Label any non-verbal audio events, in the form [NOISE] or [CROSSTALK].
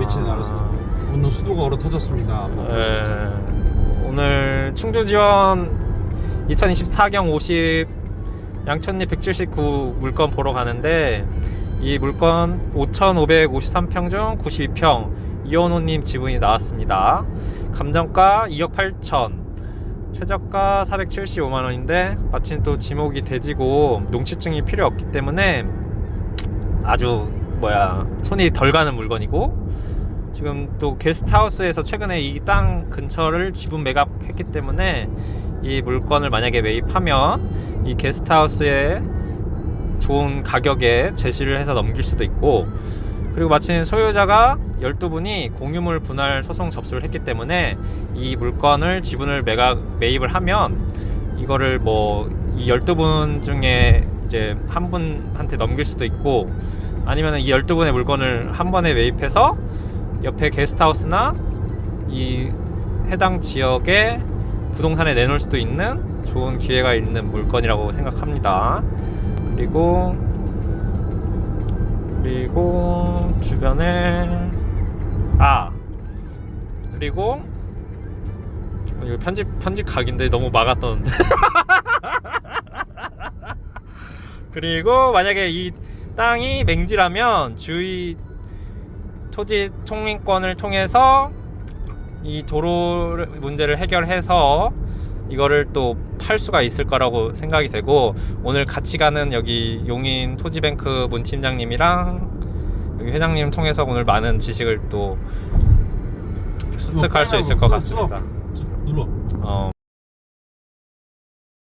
미치는 알았어. 오늘 수도가 얼어 터졌습니다. 뭐. 에, 오늘 충주 지원 2024경 50 양천리 179 물건 보러 가는데 이 물건 5,553평 중 92평 이원호님 지분이 나왔습니다. 감정가 2억 8천 최저가 475만 원인데 마침 또 지목이 돼지고 농취증이 필요 없기 때문에 아주 뭐야 손이 덜 가는 물건이고 지금 또 게스트하우스에서 최근에 이 땅 근처를 지분 매각했기 때문에 이 물건을 만약에 매입하면 이 게스트하우스에 좋은 가격에 제시를 해서 넘길 수도 있고 그리고 마침 소유자가 12분이 공유물 분할 소송 접수를 했기 때문에 이 물건을 지분을 매각 매입을 하면 이거를 뭐 이 12분 중에 이제 한 분한테 넘길 수도 있고 아니면 이 12분의 물건을 한 번에 매입해서 옆에 게스트하우스나 이 해당 지역에 부동산에 내놓을 수도 있는 좋은 기회가 있는 물건이라고 생각합니다. 그리고 그리고 주변에 아 그리고 이거 편집 편집 각인데 너무 막았던데 [LAUGHS] 그리고 만약에 이 땅이 맹지라면 주의 토지 총민권을 통해서 이 도로 문제를 해결해서 이거를 또 팔 수가 있을 거라고 생각이 되고 오늘 같이 가는 여기 용인 토지뱅크 문 팀장님이랑 여기 회장님 통해서 오늘 많은 지식을 또 습득할 수 있을 것 같습니다. 눌러. 어,